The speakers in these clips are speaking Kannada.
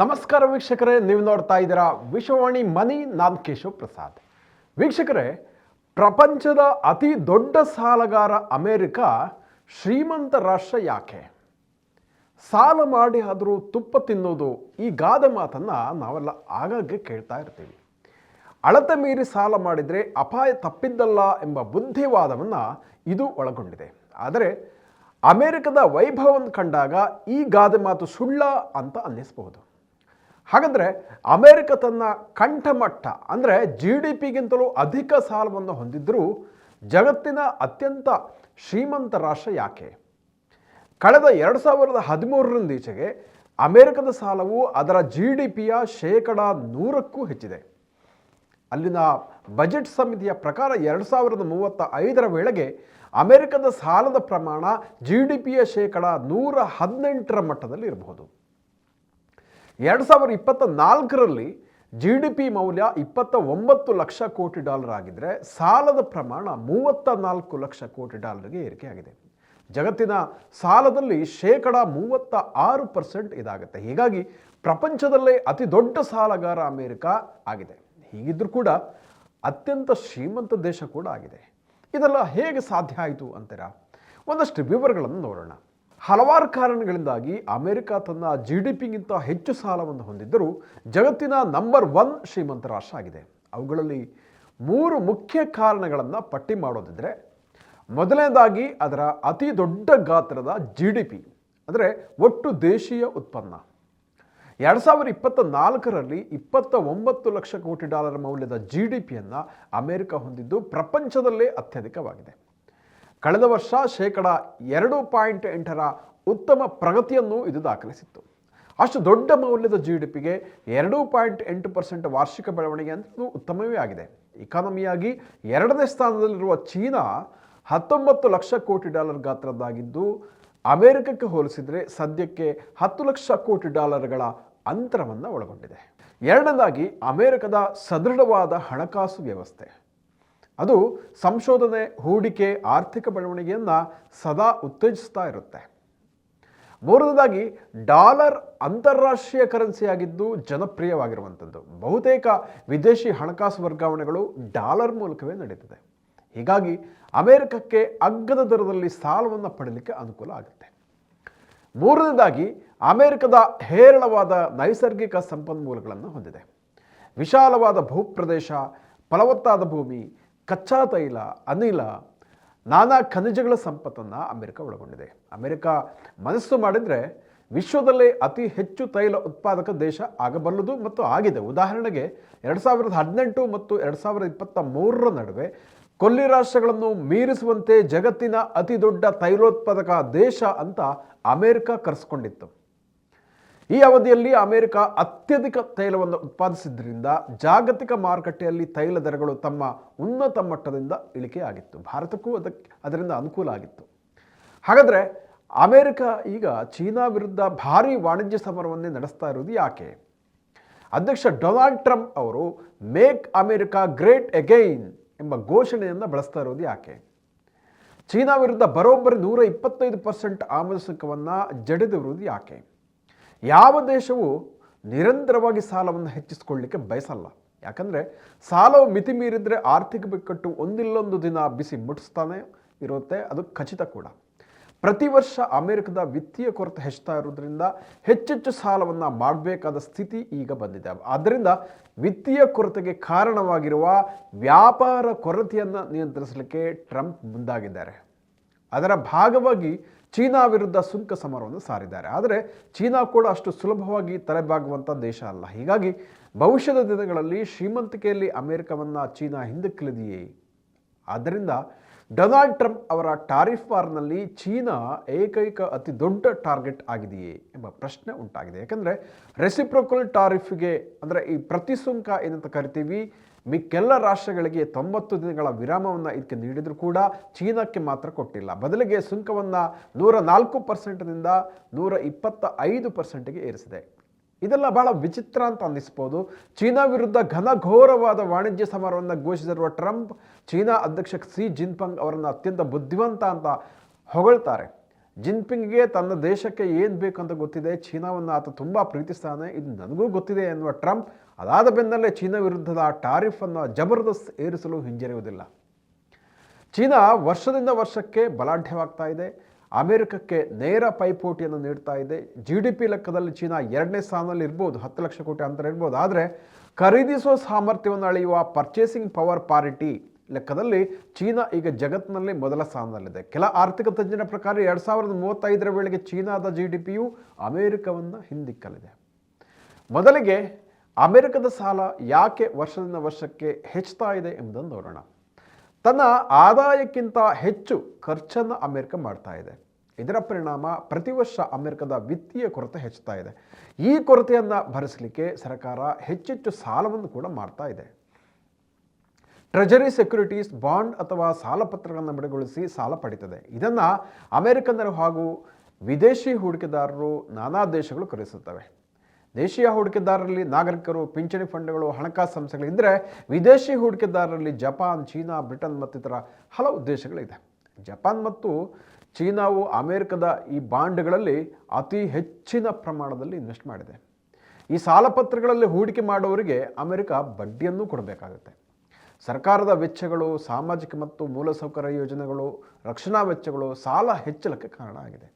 ನಮಸ್ಕಾರ ವೀಕ್ಷಕರೇ, ನೀವು ನೋಡ್ತಾ ಇದ್ದೀರಾ ವಿಶ್ವವಾಣಿ ಮನಿ ನಾನ್ ಕೇಶವ್ ಪ್ರಸಾದ್. ವೀಕ್ಷಕರೇ, ಪ್ರಪಂಚದ ಅತಿ ದೊಡ್ಡ ಸಾಲಗಾರ ಅಮೆರಿಕ ಶ್ರೀಮಂತ ರಾಷ್ಟ್ರ ಯಾಕೆ? ಸಾಲ ಮಾಡಿ ಆದರೂ ತುಪ್ಪ ತಿನ್ನೋದು ಈ ಗಾದೆ ಮಾತನ್ನು ನಾವೆಲ್ಲ ಆಗಾಗ್ಗೆ ಕೇಳ್ತಾ ಇರ್ತೀವಿ. ಅಳತೆ ಮೀರಿ ಸಾಲ ಮಾಡಿದರೆ ಅಪಾಯ ತಪ್ಪಿದ್ದಲ್ಲ ಎಂಬ ಬುದ್ಧಿವಾದವನ್ನು ಇದು ಒಳಗೊಂಡಿದೆ. ಆದರೆ ಅಮೆರಿಕದ ವೈಭವವನ್ನು ಕಂಡಾಗ ಈ ಗಾದೆ ಮಾತು ಸುಳ್ಳ ಅಂತ ಅನ್ನಿಸಬಹುದು. ಹಾಗಾದರೆ ಅಮೆರಿಕ ತನ್ನ ಕಂಠಮಟ್ಟ, ಅಂದರೆ ಜಿ ಡಿ ಪಿಗಿಂತಲೂ ಅಧಿಕ ಸಾಲವನ್ನು ಹೊಂದಿದ್ದರೂ ಜಗತ್ತಿನ ಅತ್ಯಂತ ಶ್ರೀಮಂತ ರಾಷ್ಟ್ರ ಯಾಕೆ? ಕಳೆದ ಎರಡು ಸಾವಿರದ ಹದಿಮೂರರಿಂದೀಚೆಗೆ ಅಮೆರಿಕದ ಸಾಲವು ಅದರ ಜಿ ಡಿ ಪಿಯ ಶೇಕಡ ನೂರಕ್ಕೂ ಹೆಚ್ಚಿದೆ. ಅಲ್ಲಿನ ಬಜೆಟ್ ಸಮಿತಿಯ ಪ್ರಕಾರ ಎರಡು ಸಾವಿರದ ಮೂವತ್ತ ಐದರ ವೇಳೆಗೆ ಅಮೆರಿಕದ ಸಾಲದ ಪ್ರಮಾಣ ಜಿ ಡಿ ಪಿಯ ಶೇಕಡ ನೂರ ಹದಿನೆಂಟರ ಮಟ್ಟದಲ್ಲಿ ಇರಬಹುದು. ಎರಡು ಸಾವಿರದ ಇಪ್ಪತ್ತ ನಾಲ್ಕರಲ್ಲಿ ಜಿ ಡಿ ಪಿ ಮೌಲ್ಯ ಇಪ್ಪತ್ತ ಒಂಬತ್ತು ಲಕ್ಷ ಕೋಟಿ ಡಾಲರ್ ಆಗಿದ್ದರೆ ಸಾಲದ ಪ್ರಮಾಣ ಮೂವತ್ತ ನಾಲ್ಕು ಲಕ್ಷ ಕೋಟಿ ಡಾಲರ್ಗೆ ಏರಿಕೆಯಾಗಿದೆ ಜಗತ್ತಿನ ಸಾಲದಲ್ಲಿ ಶೇಕಡ ಮೂವತ್ತ ಆರು ಪರ್ಸೆಂಟ್ ಇದಾಗುತ್ತೆ. ಹೀಗಾಗಿ ಪ್ರಪಂಚದಲ್ಲೇ ಅತಿ ದೊಡ್ಡ ಸಾಲಗಾರ ಅಮೆರಿಕ ಆಗಿದೆ. ಹೀಗಿದ್ರೂ ಕೂಡ ಅತ್ಯಂತ ಶ್ರೀಮಂತ ದೇಶ ಕೂಡ ಆಗಿದೆ. ಇದೆಲ್ಲ ಹೇಗೆ ಸಾಧ್ಯ ಆಯಿತು ಅಂತೀರಾ? ಒಂದಷ್ಟು ವಿವರಗಳನ್ನು ನೋಡೋಣ. ಹಲವಾರು ಕಾರಣಗಳಿಂದಾಗಿ ಅಮೆರಿಕ ತನ್ನ ಜಿ ಡಿ ಪಿಗಿಂತ ಹೆಚ್ಚು ಸಾಲವನ್ನು ಹೊಂದಿದ್ದರೂ ಜಗತ್ತಿನ ನಂಬರ್ ಒನ್ ಶ್ರೀಮಂತ ರಾಷ್ಟ್ರ ಆಗಿದೆ. ಅವುಗಳಲ್ಲಿ ಮೂರು ಮುಖ್ಯ ಕಾರಣಗಳನ್ನು ಪಟ್ಟಿ ಮಾಡೋದಿದ್ರೆ ಮೊದಲನೇದಾಗಿ ಅದರ ಅತಿ ದೊಡ್ಡ ಗಾತ್ರದ ಜಿ ಡಿ ಪಿ ಅಂದರೆ ಒಟ್ಟು ದೇಶೀಯ ಉತ್ಪನ್ನ. ಎರಡು ಸಾವಿರದ ಇಪ್ಪತ್ತ ನಾಲ್ಕರಲ್ಲಿ ಇಪ್ಪತ್ತ ಒಂಬತ್ತು ಲಕ್ಷ ಕೋಟಿ ಡಾಲರ್ ಮೌಲ್ಯದ ಜಿ ಡಿ ಪಿಯನ್ನು ಅಮೆರಿಕ ಹೊಂದಿದ್ದು ಪ್ರಪಂಚದಲ್ಲೇ ಅತ್ಯಧಿಕವಾಗಿದೆ. ಕಳೆದ ವರ್ಷ ಶೇಕಡ ಎರಡು ಪಾಯಿಂಟ್ ಎಂಟರ ಉತ್ತಮ ಪ್ರಗತಿಯನ್ನು ಇದು ದಾಖಲಿಸಿತ್ತು. ಅಷ್ಟು ದೊಡ್ಡ ಮೌಲ್ಯದ ಜಿ ಡಿ ಪಿಗೆ ಎರಡು ಪಾಯಿಂಟ್ ಎಂಟು ಪರ್ಸೆಂಟ್ ವಾರ್ಷಿಕ ಬೆಳವಣಿಗೆ ಅಂತೂ ಉತ್ತಮವೇ ಆಗಿದೆ. ಇಕಾನಮಿಯಾಗಿ ಎರಡನೇ ಸ್ಥಾನದಲ್ಲಿರುವ ಚೀನಾ ಹತ್ತೊಂಬತ್ತು ಲಕ್ಷ ಕೋಟಿ ಡಾಲರ್ ಗಾತ್ರದ್ದಾಗಿದ್ದು, ಅಮೆರಿಕಕ್ಕೆ ಹೋಲಿಸಿದರೆ ಸದ್ಯಕ್ಕೆ ಹತ್ತು ಲಕ್ಷ ಕೋಟಿ ಡಾಲರ್ಗಳ ಅಂತರವನ್ನು ಒಳಗೊಂಡಿದೆ. ಎರಡನೇದಾಗಿ ಅಮೆರಿಕದ ಸದೃಢವಾದ ಹಣಕಾಸು ವ್ಯವಸ್ಥೆ. ಅದು ಸಂಶೋಧನೆ, ಹೂಡಿಕೆ, ಆರ್ಥಿಕ ಬೆಳವಣಿಗೆಯನ್ನು ಸದಾ ಉತ್ತೇಜಿಸ್ತಾ ಇರುತ್ತೆ. ಮೂರನೇದಾಗಿ, ಡಾಲರ್ ಅಂತಾರಾಷ್ಟ್ರೀಯ ಕರೆನ್ಸಿಯಾಗಿದ್ದು ಜನಪ್ರಿಯವಾಗಿರುವಂಥದ್ದು. ಬಹುತೇಕ ವಿದೇಶಿ ಹಣಕಾಸು ವರ್ಗಾವಣೆಗಳು ಡಾಲರ್ ಮೂಲಕವೇ ನಡೀತದೆ. ಹೀಗಾಗಿ ಅಮೆರಿಕಕ್ಕೆ ಅಗ್ಗದ ದರದಲ್ಲಿ ಸಾಲವನ್ನು ಪಡೆಯಲಿಕ್ಕೆ ಅನುಕೂಲ ಆಗುತ್ತೆ. ಮೂರನೇದಾಗಿ, ಅಮೆರಿಕದ ಹೇರಳವಾದ ನೈಸರ್ಗಿಕ ಸಂಪನ್ಮೂಲಗಳನ್ನು ಹೊಂದಿದೆ. ವಿಶಾಲವಾದ ಭೂಪ್ರದೇಶ, ಫಲವತ್ತಾದ ಭೂಮಿ ಕಚ್ಚಾ ತೈಲ, ಅನಿಲ, ನಾನಾ ಖನಿಜಗಳ ಸಂಪತ್ತನ್ನು ಅಮೆರಿಕ ಒಳಗೊಂಡಿದೆ. ಅಮೆರಿಕ ಮನಸ್ಸು ಮಾಡಿದರೆ ವಿಶ್ವದಲ್ಲೇ ಅತಿ ಹೆಚ್ಚು ತೈಲ ಉತ್ಪಾದಕ ದೇಶ ಆಗಬಲ್ಲದು ಮತ್ತು ಆಗಿದೆ. ಉದಾಹರಣೆಗೆ ಎರಡು ಸಾವಿರದ ಹದಿನೆಂಟು ಮತ್ತು ಎರಡು ಸಾವಿರದ ಇಪ್ಪತ್ತ ಮೂರರ ನಡುವೆ ಕೊಲ್ಲಿ ರಾಷ್ಟ್ರಗಳನ್ನು ಮೀರಿಸುವಂತೆ ಜಗತ್ತಿನ ಅತಿ ದೊಡ್ಡ ತೈಲೋತ್ಪಾದಕ ದೇಶ ಅಂತ ಅಮೆರಿಕ ಕರೆಸ್ಕೊಂಡಿತ್ತು. ಈ ಅವಧಿಯಲ್ಲಿ ಅಮೆರಿಕ ಅತ್ಯಧಿಕ ತೈಲವನ್ನು ಉತ್ಪಾದಿಸಿದ್ದರಿಂದ ಜಾಗತಿಕ ಮಾರುಕಟ್ಟೆಯಲ್ಲಿ ತೈಲ ದರಗಳು ತಮ್ಮ ಉನ್ನತ ಮಟ್ಟದಿಂದ ಇಳಿಕೆಯಾಗಿತ್ತು. ಭಾರತಕ್ಕೂ ಅದಕ್ಕೆ ಅದರಿಂದ ಅನುಕೂಲ ಆಗಿತ್ತು. ಹಾಗಾದರೆ ಅಮೆರಿಕ ಈಗ ಚೀನಾ ವಿರುದ್ಧ ಭಾರಿ ವಾಣಿಜ್ಯ ಸಮರವನ್ನೇ ನಡೆಸ್ತಾ ಇರುವುದು ಯಾಕೆ? ಅಧ್ಯಕ್ಷ ಡೊನಾಲ್ಡ್ ಟ್ರಂಪ್ ಅವರು ಮೇಕ್ ಅಮೆರಿಕಾ ಗ್ರೇಟ್ ಅಗೈನ್ ಎಂಬ ಘೋಷಣೆಯನ್ನು ಬಳಸ್ತಾ ಇರೋದು ಯಾಕೆ? ಚೀನಾ ವಿರುದ್ಧ ಬರೋಬ್ಬರಿ ನೂರ ಇಪ್ಪತ್ತೈದು ಪರ್ಸೆಂಟ್ ಆಮದು ಸುಂಕವನ್ನು ಜಡಿದಿರುವುದು ಯಾಕೆ? ಯಾವ ದೇಶವು ನಿರಂತರವಾಗಿ ಸಾಲವನ್ನು ಹೆಚ್ಚಿಸಿಕೊಳ್ಳಲಿಕ್ಕೆ ಬಯಸಲ್ಲ. ಯಾಕಂದರೆ ಸಾಲವು ಮಿತಿ ಮೀರಿದರೆ ಆರ್ಥಿಕ ಬಿಕ್ಕಟ್ಟು ಒಂದಿಲ್ಲೊಂದು ದಿನ ಬಿಸಿ ಮುಟ್ಟಿಸ್ತಾನೆ ಇರುತ್ತೆ, ಅದು ಖಚಿತ ಕೂಡ. ಪ್ರತಿ ವರ್ಷ ಅಮೆರಿಕದ ವಿತ್ತೀಯ ಕೊರತೆ ಹೆಚ್ಚುತ್ತಾ ಇರೋದ್ರಿಂದ ಹೆಚ್ಚೆಚ್ಚು ಸಾಲವನ್ನು ಮಾಡಬೇಕಾದ ಸ್ಥಿತಿ ಈಗ ಬಂದಿದೆ. ಆದ್ದರಿಂದ ವಿತ್ತೀಯ ಕೊರತೆಗೆ ಕಾರಣವಾಗಿರುವ ವ್ಯಾಪಾರ ಕೊರತೆಯನ್ನು ನಿಯಂತ್ರಿಸಲಿಕ್ಕೆ ಟ್ರಂಪ್ ಮುಂದಾಗಿದ್ದಾರೆ. ಅದರ ಭಾಗವಾಗಿ ಚೀನಾ ವಿರುದ್ಧ ಸುಂಕ ಸಮರವನ್ನು ಸಾರಿದ್ದಾರೆ. ಆದರೆ ಚೀನಾ ಕೂಡ ಅಷ್ಟು ಸುಲಭವಾಗಿ ತಲೆಬಾಗುವಂಥ ದೇಶ ಅಲ್ಲ. ಹೀಗಾಗಿ ಭವಿಷ್ಯದ ದಿನಗಳಲ್ಲಿ ಶ್ರೀಮಂತಿಕೆಯಲ್ಲಿ ಅಮೆರಿಕವನ್ನು ಚೀನಾ ಹಿಂದಕ್ಕಿಳಿದೆಯೇ? ಆದ್ದರಿಂದ ಡೊನಾಲ್ಡ್ ಟ್ರಂಪ್ ಅವರ ಟಾರಿಫ್ ವಾರ್ನಲ್ಲಿ ಚೀನಾ ಏಕೈಕ ಅತಿ ದೊಡ್ಡ ಟಾರ್ಗೆಟ್ ಆಗಿದೆಯೇ ಎಂಬ ಪ್ರಶ್ನೆ ಉಂಟಾಗಿದೆ. ಯಾಕಂದರೆ ರೆಸಿಪ್ರೊಕಲ್ ಟಾರಿಫ್ಗೆ ಅಂದರೆ ಈ ಪ್ರತಿ ಸುಂಕ ಏನಂತ ಕರಿತೀವಿ? ಮಿಕ್ಕೆಲ್ಲ ರಾಷ್ಟ್ರಗಳಿಗೆ ತೊಂಬತ್ತು ದಿನಗಳ ವಿರಾಮವನ್ನು ಇದಕ್ಕೆ ನೀಡಿದರೂ ಕೂಡ ಚೀನಾಕ್ಕೆ ಮಾತ್ರ ಕೊಟ್ಟಿಲ್ಲ. ಬದಲಿಗೆ ಸುಂಕವನ್ನು ನೂರ ನಾಲ್ಕು ಪರ್ಸೆಂಟ್ನಿಂದ ನೂರ ಇಪ್ಪತ್ತ ಐದು ಪರ್ಸೆಂಟ್ಗೆ ಏರಿಸಿದೆ. ಇದೆಲ್ಲ ಬಹಳ ವಿಚಿತ್ರ ಅಂತ ಅನ್ನಿಸ್ಬೋದು. ಚೀನಾ ವಿರುದ್ಧ ಘನಘೋರವಾದ ವಾಣಿಜ್ಯ ಸಮರವನ್ನು ಘೋಷಿಸಿರುವ ಟ್ರಂಪ್, ಚೀನಾ ಅಧ್ಯಕ್ಷ ಸಿ ಜಿನ್ಪಿಂಗ್ ಅವರನ್ನು ಅತ್ಯಂತ ಬುದ್ಧಿವಂತ ಅಂತ ಹೊಗಳ್ತಾರೆ. ಜಿನ್ಪಿಂಗ್ಗೆ ತನ್ನ ದೇಶಕ್ಕೆ ಏನು ಬೇಕು ಅಂತ ಗೊತ್ತಿದೆ. ಚೀನಾವನ್ನು ಆತ ತುಂಬ ಪ್ರೀತಿಸ್ತಾನೆ. ಇದು ನನಗೂ ಗೊತ್ತಿದೆ ಎನ್ನುವ ಟ್ರಂಪ್ ಅದಾದ ಬೆನ್ನಲ್ಲೇ ಚೀನಾ ವಿರುದ್ಧದ ಟಾರಿಫನ್ನು ಜಬರ್ದಸ್ತ್ ಏರಿಸಲು ಹಿಂಜರಿಯುವುದಿಲ್ಲ. ಚೀನಾ ವರ್ಷದಿಂದ ವರ್ಷಕ್ಕೆ ಬಲಾಢ್ಯವಾಗ್ತಾ ಇದೆ. ಅಮೆರಿಕಕ್ಕೆ ನೇರ ಪೈಪೋಟಿಯನ್ನು ನೀಡ್ತಾ ಇದೆ. ಜಿ ಡಿ ಪಿ ಲೆಕ್ಕದಲ್ಲಿ ಚೀನಾ ಎರಡನೇ ಸ್ಥಾನದಲ್ಲಿ ಇರ್ಬೋದು, ಹತ್ತು ಲಕ್ಷ ಕೋಟಿ ಅಂತರ ಇರ್ಬೋದು ಆದರೆ ಖರೀದಿಸುವ ಸಾಮರ್ಥ್ಯವನ್ನು ಅಳೆಯುವ ಪರ್ಚೇಸಿಂಗ್ ಪವರ್ ಪಾರಿಟಿ ಲೆಕ್ಕದಲ್ಲಿ ಚೀನಾ ಈಗ ಜಗತ್ತಿನಲ್ಲಿ ಮೊದಲ ಸ್ಥಾನದಲ್ಲಿದೆ. ಕೆಲ ಆರ್ಥಿಕ ತಜ್ಞರ ಪ್ರಕಾರ ಎರಡು ಸಾವಿರದ ಮೂವತ್ತೈದರ ವೇಳೆಗೆ ಚೀನಾದ ಜಿ ಡಿ ಪಿಯು ಅಮೆರಿಕವನ್ನು ಹಿಂದಿಕ್ಕಲಿದೆ. ಮೊದಲಿಗೆ ಅಮೆರಿಕದ ಸಾಲ ಯಾಕೆ ವರ್ಷದಿಂದ ವರ್ಷಕ್ಕೆ ಹೆಚ್ಚುತ್ತಾ ಇದೆ ಎಂಬುದನ್ನು ನೋಡೋಣ. ತನ್ನ ಆದಾಯಕ್ಕಿಂತ ಹೆಚ್ಚು ಖರ್ಚನ್ನು ಅಮೆರಿಕ ಮಾಡ್ತಾ ಇದೆ. ಇದರ ಪರಿಣಾಮ ಪ್ರತಿ ವರ್ಷ ಅಮೆರಿಕದ ವಿತ್ತೀಯ ಕೊರತೆ ಹೆಚ್ಚುತ್ತಾ ಇದೆ. ಈ ಕೊರತೆಯನ್ನು ಭರಿಸಲಿಕ್ಕೆ ಸರ್ಕಾರ ಹೆಚ್ಚೆಚ್ಚು ಸಾಲವನ್ನು ಕೂಡ ಮಾಡ್ತಾ ಇದೆ. ಟ್ರೆಜರಿ ಸೆಕ್ಯುರಿಟೀಸ್ ಬಾಂಡ್ ಅಥವಾ ಸಾಲ ಪತ್ರಗಳನ್ನು ಬಿಡುಗೊಳಿಸಿ ಸಾಲ ಪಡೀತದೆ. ಇದನ್ನು ಅಮೆರಿಕನ್ನರು ಹಾಗೂ ವಿದೇಶಿ ಹೂಡಿಕೆದಾರರು ನಾನಾ ದೇಶಗಳು ಖರೀದಿಸುತ್ತವೆ. ದೇಶೀಯ ಹೂಡಿಕೆದಾರರಲ್ಲಿ ನಾಗರಿಕರು, ಪಿಂಚಣಿ ಫಂಡ್ಗಳು, ಹಣಕಾಸು ಸಂಸ್ಥೆಗಳಿದ್ದರೆ ವಿದೇಶಿ ಹೂಡಿಕೆದಾರರಲ್ಲಿ ಜಪಾನ್, ಚೀನಾ, ಬ್ರಿಟನ್ ಮತ್ತಿತರ ಹಲವು ದೇಶಗಳಿದೆ. ಜಪಾನ್ ಮತ್ತು ಚೀನಾವು ಅಮೆರಿಕದ ಈ ಬಾಂಡ್ಗಳಲ್ಲಿ ಅತಿ ಹೆಚ್ಚಿನ ಪ್ರಮಾಣದಲ್ಲಿ ಇನ್ವೆಸ್ಟ್ ಮಾಡಿದೆ. ಈ ಸಾಲಪತ್ರಗಳಲ್ಲಿ ಹೂಡಿಕೆ ಮಾಡುವವರಿಗೆ ಅಮೆರಿಕ ಬಡ್ಡಿಯನ್ನು ಕೊಡಬೇಕಾಗುತ್ತೆ. ಸರ್ಕಾರದ ವೆಚ್ಚಗಳು, ಸಾಮಾಜಿಕ ಮತ್ತು ಮೂಲಸೌಕರ್ಯ ಯೋಜನೆಗಳು, ರಕ್ಷಣಾ ವೆಚ್ಚಗಳು ಸಾಲ ಹೆಚ್ಚಳಕ್ಕೆ ಕಾರಣ ಆಗಿದೆ.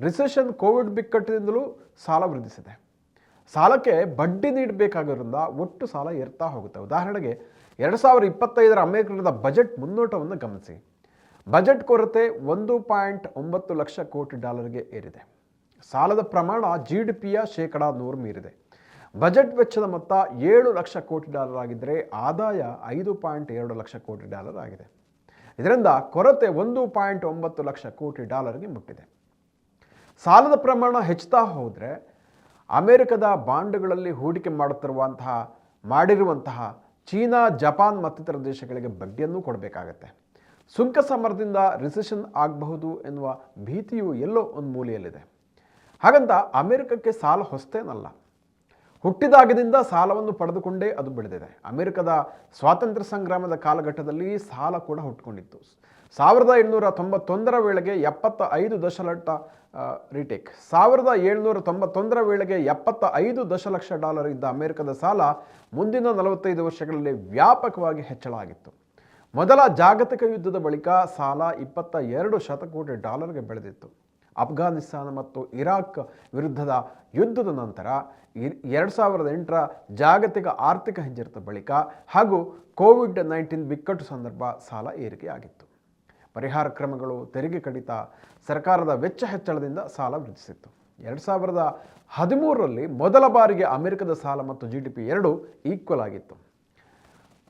ರಿಸೆಷನ್ ಕೋವಿಡ್ ಬಿಕ್ಕಟ್ಟಿನಿಂದಲೂ ಸಾಲ ವೃದ್ಧಿಸಿದೆ. ಸಾಲಕ್ಕೆ ಬಡ್ಡಿ ನೀಡಬೇಕಾಗಿರೋದ್ರಿಂದ ಒಟ್ಟು ಸಾಲ ಏರ್ತಾ ಹೋಗುತ್ತೆ. ಉದಾಹರಣೆಗೆ ಎರಡು ಸಾವಿರದ ಇಪ್ಪತ್ತೈದರ ಅಮೆರಿಕದ ಬಜೆಟ್ ಮುನ್ನೋಟವನ್ನು ಗಮನಿಸಿ. ಬಜೆಟ್ ಕೊರತೆ ಒಂದು ಪಾಯಿಂಟ್ ಒಂಬತ್ತು ಲಕ್ಷ ಕೋಟಿ ಡಾಲರ್ಗೆ ಏರಿದೆ. ಸಾಲದ ಪ್ರಮಾಣ ಜಿ ಡಿ ಪಿಯ ಶೇಕಡಾ ನೂರು ಮೀರಿದೆ. ಬಜೆಟ್ ವೆಚ್ಚದ ಮೊತ್ತ ಏಳು ಲಕ್ಷ ಕೋಟಿ ಡಾಲರ್ ಆಗಿದ್ದರೆ ಆದಾಯ ಐದು ಪಾಯಿಂಟ್ ಎರಡು ಲಕ್ಷ ಕೋಟಿ ಡಾಲರ್ ಆಗಿದೆ. ಇದರಿಂದ ಕೊರತೆ ಒಂದು ಪಾಯಿಂಟ್ ಒಂಬತ್ತು ಲಕ್ಷ ಕೋಟಿ ಡಾಲರ್ಗೆ ಮುಟ್ಟಿದೆ. ಸಾಲದ ಪ್ರಮಾಣ ಹೆಚ್ಚುತ್ತಾ ಹೋದರೆ ಅಮೆರಿಕದ ಬಾಂಡ್ಗಳಲ್ಲಿ ಹೂಡಿಕೆ ಮಾಡುತ್ತಿರುವಂತಹ, ಮಾಡಿರುವಂತಹ ಚೀನಾ, ಜಪಾನ್ ಮತ್ತಿತರ ದೇಶಗಳಿಗೆ ಬಡ್ಡಿಯನ್ನು ಕೊಡಬೇಕಾಗತ್ತೆ. ಸುಂಕ ಸಮರದಿಂದ ರಿಸೆಷನ್ ಆಗಬಹುದು ಎನ್ನುವ ಭೀತಿಯು ಎಲ್ಲೋ ಒಂದು ಮೂಲೆಯಲ್ಲಿದೆ. ಹಾಗಂತ ಅಮೆರಿಕಕ್ಕೆ ಸಾಲ ಹೊಸ್ತೇನಲ್ಲ. ಹುಟ್ಟಿದಾಗದಿಂದ ಸಾಲವನ್ನು ಪಡೆದುಕೊಂಡೇ ಅದು ಬೆಳೆದಿದೆ. ಅಮೆರಿಕದ ಸ್ವಾತಂತ್ರ್ಯ ಸಂಗ್ರಾಮದ ಕಾಲಘಟ್ಟದಲ್ಲಿ ಸಾಲ ಕೂಡ ಹುಟ್ಟುಕೊಂಡಿತ್ತು. ಸಾವಿರದ ಏಳ್ನೂರ ತೊಂಬತ್ತೊಂದರ ವೇಳೆಗೆ ಎಪ್ಪತ್ತ ಐದು ದಶಲಕ್ಷ ರಿಟೇಕ್ ಸಾವಿರದ ಏಳ್ನೂರ ತೊಂಬತ್ತೊಂದರ ವೇಳೆಗೆ ಎಪ್ಪತ್ತ ಐದು ದಶಲಕ್ಷ ಡಾಲರ್ ಇದ್ದ ಅಮೆರಿಕದ ಸಾಲ ಮುಂದಿನ ನಲವತ್ತೈದು ವರ್ಷಗಳಲ್ಲಿ ವ್ಯಾಪಕವಾಗಿ ಹೆಚ್ಚಳ ಆಗಿತ್ತು. ಮೊದಲ ಜಾಗತಿಕ ಯುದ್ಧದ ಬಳಿಕ ಸಾಲ ಇಪ್ಪತ್ತ ಎರಡು ಶತಕೋಟಿ ಡಾಲರ್ಗೆ ಬೆಳೆದಿತ್ತು. ಅಫ್ಘಾನಿಸ್ತಾನ ಮತ್ತು ಇರಾಕ್ ವಿರುದ್ಧದ ಯುದ್ಧದ ನಂತರ ಎರಡು ಸಾವಿರದ ಎಂಟರ ಜಾಗತಿಕ ಆರ್ಥಿಕ ಹಿಂಜರಿತ ಬಳಿಕ ಹಾಗೂ ಕೋವಿಡ್ ನೈನ್ಟೀನ್ ಬಿಕ್ಕಟ್ಟು ಸಂದರ್ಭ ಸಾಲ ಏರಿಕೆಯಾಗಿತ್ತು. ಪರಿಹಾರ ಕ್ರಮಗಳು ತೆರಿಗೆ ಕಡಿತ ಸರ್ಕಾರದ ವೆಚ್ಚ ಹೆಚ್ಚಳದಿಂದ ಸಾಲ ವೃದ್ಧಿಸಿತ್ತು. ಎರಡು ಸಾವಿರದ ಹದಿಮೂರರಲ್ಲಿ ಮೊದಲ ಬಾರಿಗೆ ಅಮೆರಿಕದ ಸಾಲ ಮತ್ತು ಜಿ ಡಿ ಪಿ ಎರಡು ಈಕ್ವಲ್ ಆಗಿತ್ತು.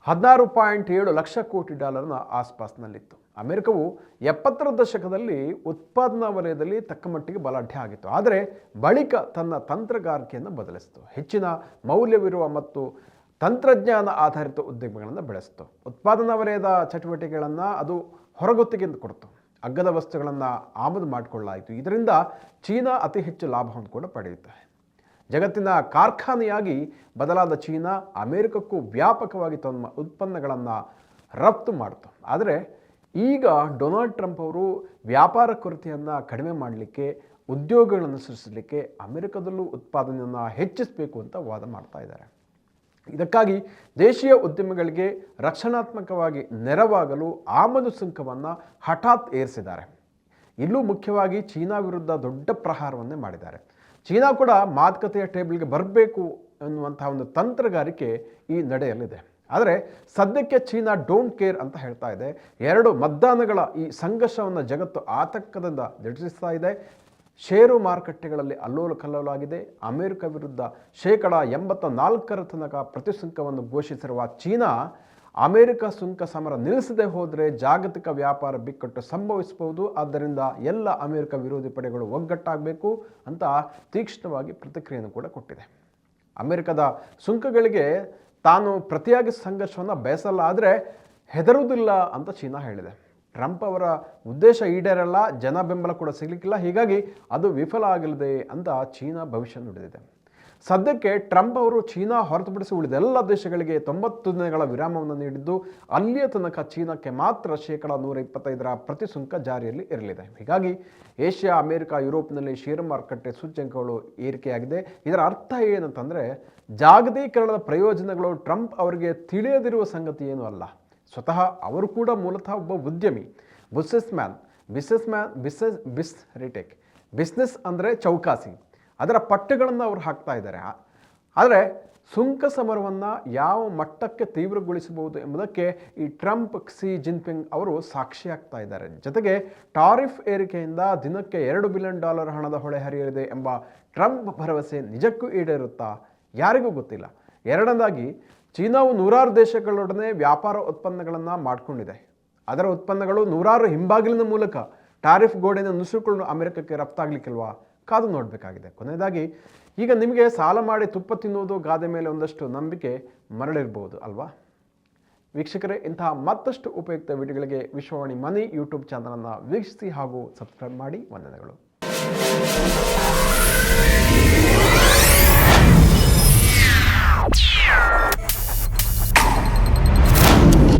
ಹದಿನಾರು ಪಾಯಿಂಟ್ ಏಳು ಲಕ್ಷ ಕೋಟಿ ಡಾಲರ್ನ ಆಸ್ಪಾಸ್ನಲ್ಲಿತ್ತು. ಅಮೆರಿಕವು ಎಪ್ಪತ್ತರ ದಶಕದಲ್ಲಿ ಉತ್ಪಾದನಾ ವಲಯದಲ್ಲಿ ತಕ್ಕ ಮಟ್ಟಿಗೆ ಬಲಾಢ್ಯ ಆಗಿತ್ತು. ಆದರೆ ಬಳಿಕ ತನ್ನ ತಂತ್ರಗಾರಿಕೆಯನ್ನು ಬದಲಿಸಿತು. ಹೆಚ್ಚಿನ ಮೌಲ್ಯವಿರುವ ಮತ್ತು ತಂತ್ರಜ್ಞಾನ ಆಧಾರಿತ ಉದ್ಯಮಗಳನ್ನು ಬೆಳೆಸಿತು. ಉತ್ಪಾದನಾ ವಲಯದ ಚಟುವಟಿಕೆಗಳನ್ನು ಅದು ಹೊರಗುತ್ತಿಗೆ ಕೊಡ್ತು. ಅಗ್ಗದ ವಸ್ತುಗಳನ್ನು ಆಮದು ಮಾಡಿಕೊಳ್ಳಲಾಯಿತು. ಇದರಿಂದ ಚೀನಾ ಅತಿ ಹೆಚ್ಚು ಲಾಭವನ್ನು ಕೂಡ ಪಡೆಯುತ್ತೆ ಜಗತ್ತಿನ ಕಾರ್ಖಾನೆಯಾಗಿ ಬದಲಾದ ಚೀನಾ ಅಮೆರಿಕಕ್ಕೂ ವ್ಯಾಪಕವಾಗಿ ತಮ್ಮ ಉತ್ಪನ್ನಗಳನ್ನು ರಫ್ತು ಮಾಡಿತು. ಆದರೆ ಈಗ ಡೊನಾಲ್ಡ್ ಟ್ರಂಪ್ ಅವರು ವ್ಯಾಪಾರ ಕೊರತೆಯನ್ನು ಕಡಿಮೆ ಮಾಡಲಿಕ್ಕೆ, ಉದ್ಯೋಗಗಳನ್ನು ಸೃಷ್ಟಿಸಲಿಕ್ಕೆ ಅಮೆರಿಕದಲ್ಲೂ ಉತ್ಪಾದನೆಯನ್ನು ಹೆಚ್ಚಿಸಬೇಕು ಅಂತ ವಾದ ಮಾಡ್ತಾ ಇದ್ದಾರೆ. ಇದಕ್ಕಾಗಿ ದೇಶೀಯ ಉದ್ಯಮಿಗಳಿಗೆ ರಕ್ಷಣಾತ್ಮಕವಾಗಿ ನೆರವಾಗಲು ಆಮದು ಸುಂಕವನ್ನು ಹಠಾತ್ ಏರಿಸಿದ್ದಾರೆ. ಇಲ್ಲೂ ಮುಖ್ಯವಾಗಿ ಚೀನಾ ವಿರುದ್ಧ ದೊಡ್ಡ ಪ್ರಹಾರವನ್ನೇ ಮಾಡಿದ್ದಾರೆ. ಚೀನಾ ಕೂಡ ಮಾತುಕತೆಯ ಟೇಬಲ್ಗೆ ಬರಬೇಕು ಎನ್ನುವಂತಹ ಒಂದು ತಂತ್ರಗಾರಿಕೆ ಈ ನಡೆಯಲಿದೆ ಆದರೆ ಸದ್ಯಕ್ಕೆ ಚೀನಾ ಡೋಂಟ್ ಕೇರ್ ಅಂತ ಹೇಳ್ತಾ ಇದೆ. ಎರಡು ಮತದಾನಗಳ ಈ ಸಂಘರ್ಷವನ್ನು ಜಗತ್ತು ಆತಂಕದಿಂದ ದೃಢಿಸ್ತಾ ಇದೆ. ಷೇರು ಮಾರುಕಟ್ಟೆಗಳಲ್ಲಿ ಅಲ್ಲೋಲು ಕಲ್ಲೋಲಾಗಿದೆ. ಅಮೆರಿಕ ವಿರುದ್ಧ ಶೇಕಡ ಎಂಬತ್ತ ನಾಲ್ಕರ ತನಕ ಪ್ರತಿಸುಂಕವನ್ನು ಘೋಷಿಸಿರುವ ಚೀನಾ ಅಮೆರಿಕ ಸುಂಕ ಸಮರ ನಿಲ್ಲಿಸದೆ ಹೋದರೆ ಜಾಗತಿಕ ವ್ಯಾಪಾರ ಬಿಕ್ಕಟ್ಟು ಸಂಭವಿಸಬಹುದು. ಆದ್ದರಿಂದ ಎಲ್ಲ ಅಮೆರಿಕ ವಿರೋಧಿ ಪಡೆಗಳು ಒಗ್ಗಟ್ಟಾಗಬೇಕು ಅಂತ ತೀಕ್ಷ್ಣವಾಗಿ ಪ್ರತಿಕ್ರಿಯೆಯನ್ನು ಕೂಡ ಕೊಟ್ಟಿದೆ. ಅಮೆರಿಕದ ಸುಂಕಗಳಿಗೆ ತಾನು ಪ್ರತಿಯಾಗಿ ಸಂಘರ್ಷವನ್ನು ಬಯಸಲ್ಲ ಆದರೆ ಹೆದರುವುದಿಲ್ಲ ಅಂತ ಚೀನಾ ಹೇಳಿದೆ. ಟ್ರಂಪ್ ಅವರ ಉದ್ದೇಶ ಈಡೇರಲ್ಲ, ಜನ ಬೆಂಬಲ ಕೂಡ ಸಿಗಲಿಕ್ಕಿಲ್ಲ, ಹೀಗಾಗಿ ಅದು ವಿಫಲ ಆಗಲಿದೆ ಅಂತ ಚೀನಾ ಭವಿಷ್ಯ ನುಡಿದಿದೆ. ಸದ್ಯಕ್ಕೆ ಟ್ರಂಪ್ ಅವರು ಚೀನಾ ಹೊರತುಪಡಿಸಿ ಉಳಿದೆಲ್ಲ ದೇಶಗಳಿಗೆ ತೊಂಬತ್ತು ದಿನಗಳ ವಿರಾಮವನ್ನು ನೀಡಿದ್ದು, ಅಲ್ಲಿಯ ತನಕ ಚೀನಾಕ್ಕೆ ಮಾತ್ರ ಶೇಕಡ ನೂರ ಇಪ್ಪತ್ತೈದರ ಪ್ರತಿ ಸುಂಕ ಜಾರಿಯಲ್ಲಿ ಇರಲಿದೆ. ಹೀಗಾಗಿ ಏಷ್ಯಾ, ಅಮೆರಿಕ, ಯುರೋಪ್ನಲ್ಲಿ ಷೇರು ಮಾರುಕಟ್ಟೆ ಸೂಚ್ಯಂಕಗಳು ಏರಿಕೆಯಾಗಿದೆ. ಇದರ ಅರ್ಥ ಏನಂತಂದರೆ ಜಾಗತೀಕರಣದ ಪ್ರಯೋಜನಗಳು ಟ್ರಂಪ್ ಅವರಿಗೆ ತಿಳಿಯದಿರುವ ಸಂಗತಿ ಏನೂ ಅಲ್ಲ. ಸ್ವತಃ ಅವರು ಕೂಡ ಮೂಲತಃ ಒಬ್ಬ ಉದ್ಯಮಿ. Businessman businessman business ಬಿಸ್ ರಿಟೇಕ್ ಬಿಸ್ನೆಸ್ ಅಂದರೆ ಚೌಕಾಸಿ. ಅದರ ಪಟ್ಟುಗಳನ್ನು ಅವರು ಹಾಕ್ತಾ ಇದ್ದಾರೆ. ಆದರೆ ಸುಂಕ ಸಮರವನ್ನು ಯಾವ ಮಟ್ಟಕ್ಕೆ ತೀವ್ರಗೊಳಿಸಬಹುದು ಎಂಬುದಕ್ಕೆ ಈ ಟ್ರಂಪ್ ಸಿ ಜಿನ್ಪಿಂಗ್ ಅವರು ಸಾಕ್ಷಿಯಾಗ್ತಾ ಇದ್ದಾರೆ. ಜೊತೆಗೆ ಟಾರಿಫ್ ಏರಿಕೆಯಿಂದ ದಿನಕ್ಕೆ ಎರಡು ಬಿಲಿಯನ್ ಡಾಲರ್ ಹಣದ ಹೊಳೆ ಹರಿಯಲಿದೆ ಎಂಬ ಟ್ರಂಪ್ ಭರವಸೆ ನಿಜಕ್ಕೂ ಈಡೇರುತ್ತಾ ಯಾರಿಗೂ ಗೊತ್ತಿಲ್ಲ. ಎರಡನೇದಾಗಿ, ಚೀನಾವು ನೂರಾರು ದೇಶಗಳೊಡನೆ ವ್ಯಾಪಾರ ಉತ್ಪನ್ನಗಳನ್ನು ಮಾಡಿಕೊಂಡಿದೆ. ಅದರ ಉತ್ಪನ್ನಗಳು ನೂರಾರು ಹಿಂಬಾಗಿಲಿನ ಮೂಲಕ ಟಾರಿಫ್ ಗೋಡೆಯನ್ನು ನುಸುಕೊಂಡು ಅಮೆರಿಕಕ್ಕೆ ರಫ್ತಾಗಲಿಕ್ಕಿಲ್ವಾ ಕಾದು ನೋಡಬೇಕಾಗಿದೆ. ಕೊನೆಯದಾಗಿ, ಈಗ ನಿಮಗೆ ಸಾಲ ಮಾಡಿ ತುಪ್ಪ ತಿನ್ನುವುದು ಗಾದೆ ಮೇಲೆ ಒಂದಷ್ಟು ನಂಬಿಕೆ ಮರಳಿರ್ಬೋದು ಅಲ್ವಾ? ವೀಕ್ಷಕರೇ, ಇಂತಹ ಮತ್ತಷ್ಟು ಉಪಯುಕ್ತ ವಿಡಿಯೋಗಳಿಗೆ ವಿಶ್ವವಾಣಿ ಮನಿ ಯೂಟ್ಯೂಬ್ ಚಾನಲನ್ನು ವೀಕ್ಷಿಸಿ ಹಾಗೂ ಸಬ್ಸ್ಕ್ರೈಬ್ ಮಾಡಿ. ವಂದನೆಗಳು.